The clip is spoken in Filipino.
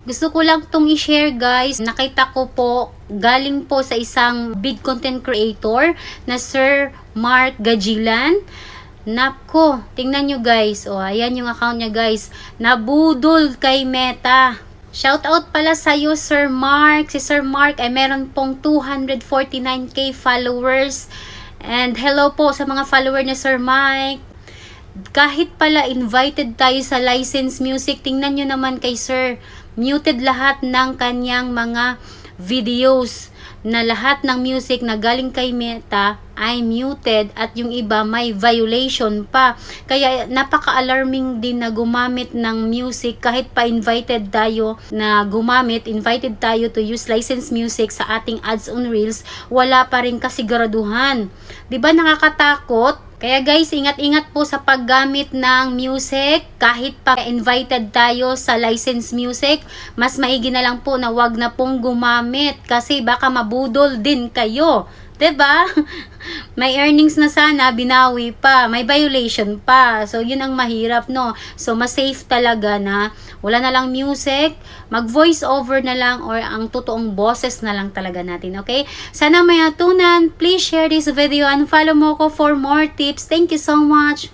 Gusto ko lang tong i-share guys. Nakita ko po, galing po sa isang big content creator na Sir Mark Gajilan. Napko, tingnan nyo guys. O, ayan yung account niya guys. Nabudol kay Meta. Shoutout pala sa iyo Sir Mark. Si Sir Mark ay meron pong 249k followers. And hello po sa mga follower ni Sir Mike kahit pala invited tayo sa license music, tingnan nyo naman kay sir, muted lahat ng kanyang mga videos na lahat ng music na galing kay Meta ay muted at yung iba may violation pa. Kaya napaka-alarming din na gumamit ng music kahit pa invited tayo na gumamit, invited tayo to use license music sa ating ads on Reels, wala pa rin kasiguraduhan. 'Di ba nakakatakot? Kaya guys, ingat-ingat po sa paggamit ng music. Kahit pa invited tayo sa license music, mas maigi na lang po na wag na pong gumamit kasi baka mabudol din kayo. 'Di ba? May earnings na sana, binawi pa, may violation pa. So, yun ang mahirap, no? So, mas safe talaga na wala na lang music, mag voice over na lang or ang totoong boses na lang talaga natin, okay? Sana may atunan. Please share this video and follow mo ko for more tips. Thank you so much.